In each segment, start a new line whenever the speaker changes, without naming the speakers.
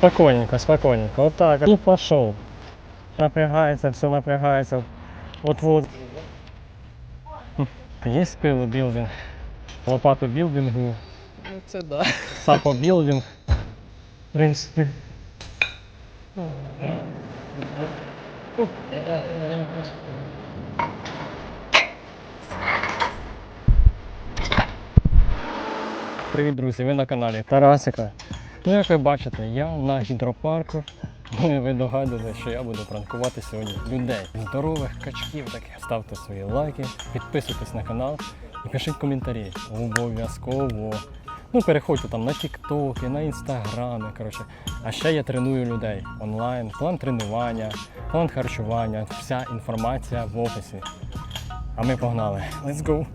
Спокойненько, спокойненько. Вот так. И пошел. Напрягается, все напрягается. Вот-вот. Хм, Есть пило билдинг. Лопату билдингу.
Ну це да.
Сапо билдинг. В принципі. Привіт, друзі! Ви на каналі Тарасика. Ну, як ви бачите, я на гідропарку. Ви догадували, що я буду пранкувати сьогодні людей. Здорових качків таких. Ставте свої лайки, підписуйтесь на канал і пишіть коментарі. Обов'язково. Ну, переходьте там на тіктоки, на інстаграми. Коротше. А ще я треную людей онлайн, план тренування, план харчування, вся інформація в описі. А ми погнали. Let's go!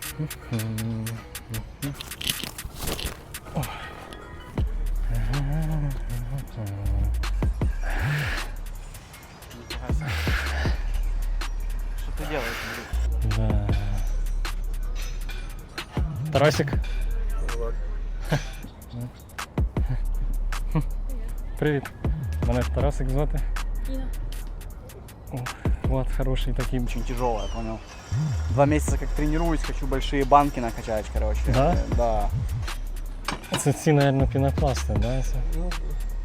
Що ти робиш?
Да. Тарасик. Привіт. Мене Тарасик звати.
Інна.
Вот хороший такий.
Очень тяжелая, понял. Два месяца как тренируюсь, хочу большие банки накачать, короче.
Да?
Да.
Це ці, мабуть, пінопласти, да? Це?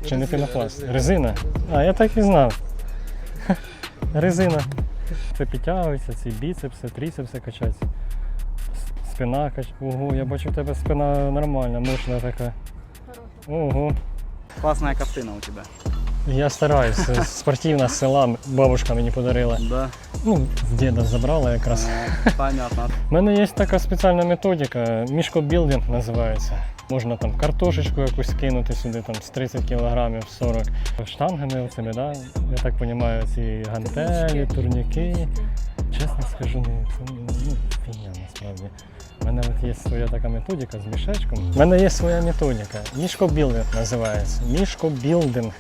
Чи не пінопласт? Резина? А, я так і знав. Резина. Це підтягується, ці біцепси, трицепси качаються. С- Спина кач. Ого, я бачу, у тебе спина нормальна, мощна така. Ого.
Классная картина у тебя.
Я стараюсь. Спортивна з села бабушка мені подарила.
Да.
Ну, в діда забрала якраз.
Понятно.
У мене є така спеціальна методика, мішкобілдинг називається. Можна там картошечку якусь кинути сюди там, з 30 кг 40 штангами оцими, да? я так розумію, ці гантелі, турніки. Чесно скажу, ну, це ну, фігня насправді. У мене от є своя така методика з мішечком. У мене є своя методика. Мішкобілдинг називається. Мішкобілдинг.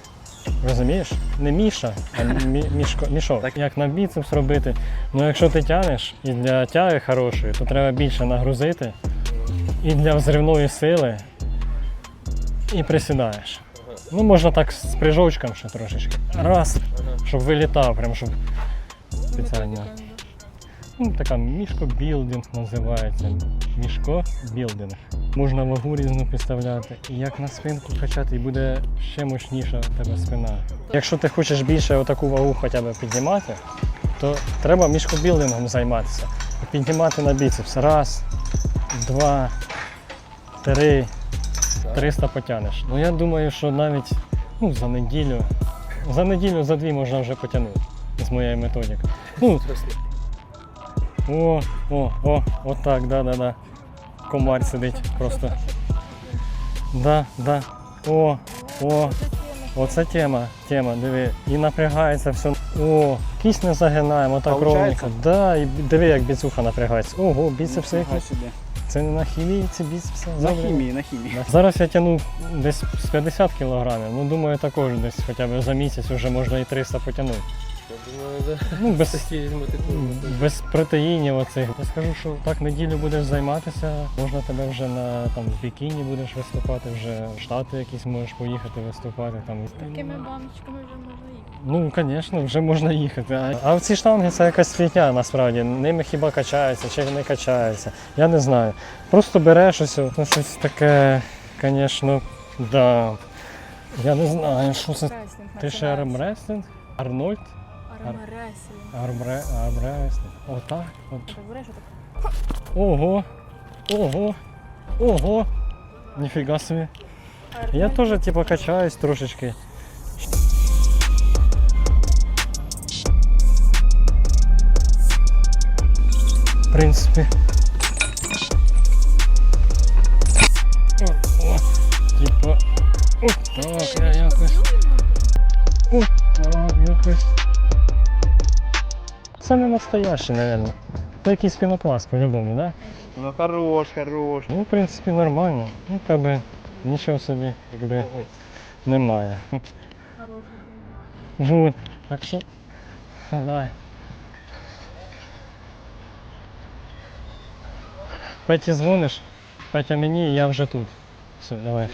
Розумієш? Не міша, а мі- мішко, мішок.
Так.
Як на біцепс робити. Ну якщо ти тянеш і для тяги хорошої, то треба більше нагрузити. І для взривної сили. І присідаєш. Ну, можна так з прижовчком ще трошечки. Раз, щоб вилітав, прям щоб спеціально. Ну, така мішкобілдинг називається. Мішкобілдинг. Можна вагу різну підставляти. І як на спинку качати, і буде ще мощніша в тебе спина. Якщо ти хочеш більше отаку вагу хоча б піднімати, то треба мішкобілдингом займатися. Піднімати на біцепс. Раз, два, три, 300 потягнеш. Ну я думаю, що навіть ну, за неділю, за неділю, за дві можна вже потягнути з моєї методики. Ну, о, о, о, отак, да, да, да. Комар сидить просто. Да, да. О, о, оце тема, тема, диви. І напрягається все. О, кість не загинаємо, так ровненько. Да, і диви, як біцуха напрягається. Ого, біцепси. Це не на хімії, це біцепси.
На
Добре.
химии, на химии.
Зараз я тягну десь з 50 кілограмів. Ну думаю, також десь хоча б за місяць вже можна і 300 потягнути.
Я думаю, да.
Ну, без,
Такі мотикули.
без протеїнів оцих. Я скажу, що так неділю будеш займатися, можна тебе вже на там в бікіні будеш виступати, вже в Штати якісь можеш поїхати виступати. Там.
Такими баночками вже можна їхати.
Ну, звісно, вже можна їхати. А, а ці штанги це якась фігня насправді. Ними хіба качаються чи не качаються. Я не знаю. Просто береш ось ну, щось таке, звісно, да. Я не знаю, що це. Ти ще армрестлинг? Арнольд?
Армреслінг.
Армре... Армрестлинг. Отак. От.
Говориш, отак.
Ого. Ого. Ого. Ніфіга собі. Я теж типу качаюсь трошечки. В принципі. О, о, типа. О, так, я якось. настоящий, наверное. Ну, якийсь по-любому, да?
Ну хорош, хорош.
Ну, в принципе, нормально. Ну, как бы, нічого собі, якби, немає. Вот. Так що, давай. Петі дзвониш, Петя мені, я уже тут. Все, давай.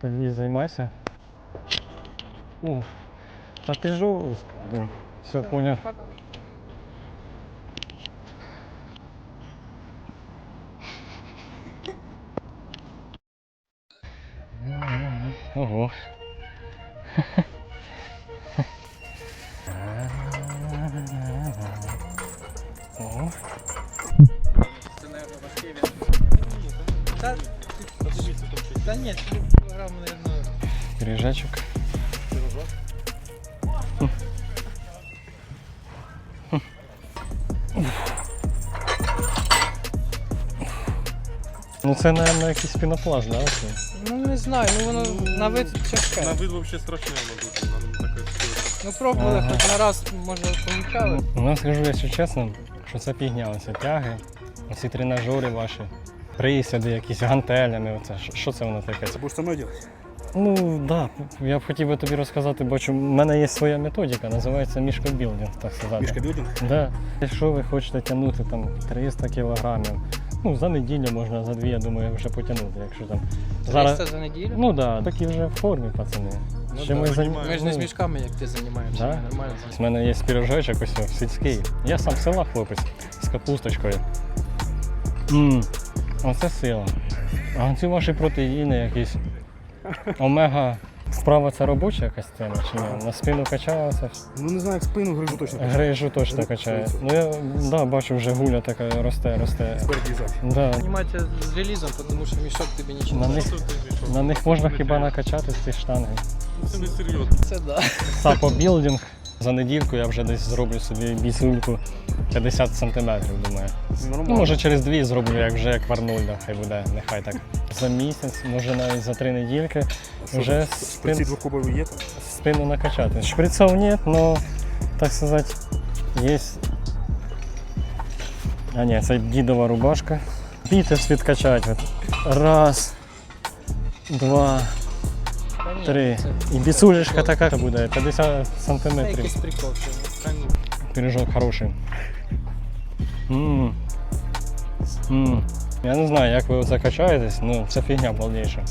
Тоді займайся. О, та ти жовт. Все, поняв. Ого. О.
Та, та ні, кілограм, наверное,
Пиріжечок. Ну це, мабуть, якийсь пінопласт, да? оце?
Ну не знаю, ну воно на вид тяжке.
На вид взагалі страшне, мабуть, нам таке стоїть.
Ну пробували
Ага.
хоч на раз, може, получали.
Ну, скажу, якщо чесно, що це фігня, оці тяги, оці тренажери ваші, присяди, якісь гантелями. Оце. Що- Що це воно таке?
Ты будешь со мной делать?
Ну так, да, я б хотів би тобі розказати, бо в мене є своя методика, називається мішкобілдинг, так сказати.
Мишкобилдинг?
Да. Якщо ви хочете тягнути там 300 кілограмів, ну за неділю можна, за дві, я думаю, вже потягнути. Якщо там
300
зараз.
за неділю.
Ну так, да, такі вже в формі, пацани.
Ну
Ще
да,
ми, займ-
Ми ж не з
ну,
мішками, як ти займаєшся,
Да?
нормально.
У мене є пірожочок ось о, сільський. Я сам з села хлопець з капусточкою. Мм, оце сила. А ці ваші протеїни якісь. Омега. Вправа це робоча якась тема чи ні? На спину качалася?
Ну не знаю, як спину грижу точно. качає.
Грижу точно качає. Ну я да, бачу, вже гуля така росте, росте. Да.
Займатися з релізом, тому що мішок тобі нічого
На
не
них, на них можна хіба накачати з цієї штанги.
Ну, Це не серйозно.
Це да.
Сапобілдинг. За недільку я вже десь зроблю собі бісульку 50 сантиметрів, думаю.
Нормально.
Ну, може через дві зроблю, як вже як в Арнольда, хай буде, нехай так. За місяць, може навіть за три недільки вже спин,
двохкубові є
спину накачати. Шприцов нет, но, так сказать, есть. А ні, це дідова рубашка. Біцепс відкачати. Раз, два, Три. І біцужечка така буде 50 сантиметрів.
Якийсь прикол, ну,
Пиріжок хороший. Ммм. Ммм. Я не знаю, як ви закачаєтесь, ну це фігня балдіша.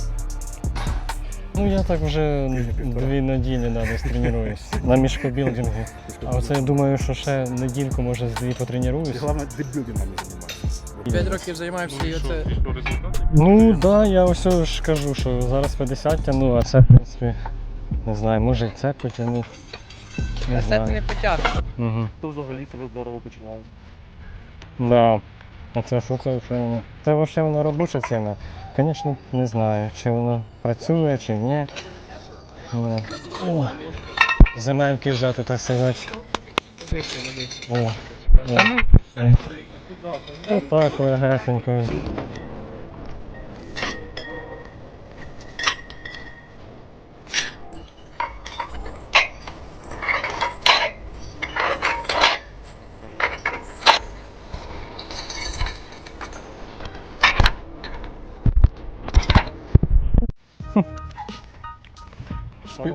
Ну я так вже дві неділі да, десь тренуюсь на мішкобілдингу. А оце я думаю, що ще недільку, може, з дві потренуюсь.
Головне, дебілдингами займатися.
5 років займаємося і оце.
Ну так, да, я ось ж кажу, що зараз 50 тягну, а це, в принципі, не знаю, може і це потягну. А
Це ти не
знаю. Угу.
То взагалі тебе здорово починає.
Да. А це що це вже? Це вообще воно робоча ціна. Звісно, не знаю, чи воно працює, чи ні. Ну, О. Зимаємки взяти, так сказати.
О. О дивись.
О,
Та ну,
о. Отак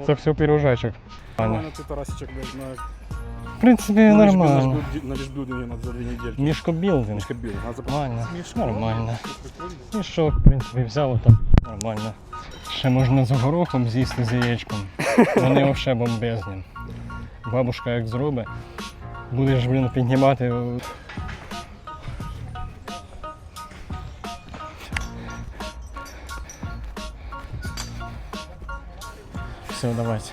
Це все пірожечок.
Нормально ти Тарасичек блядь, на,
В принципі,
на,
нормально.
на лишбілдингі на за дві недельки.
Мішкобілдинг.
Мішкобілдинг. А запас-
Нормально. Нормально. І що, в принципі, взяв там нормально. Ще можна з горохом з'їсти з яєчком. Вони взагалі бомбезні. Бабушка як зробить, будеш, блін, піднімати. Все, давайте.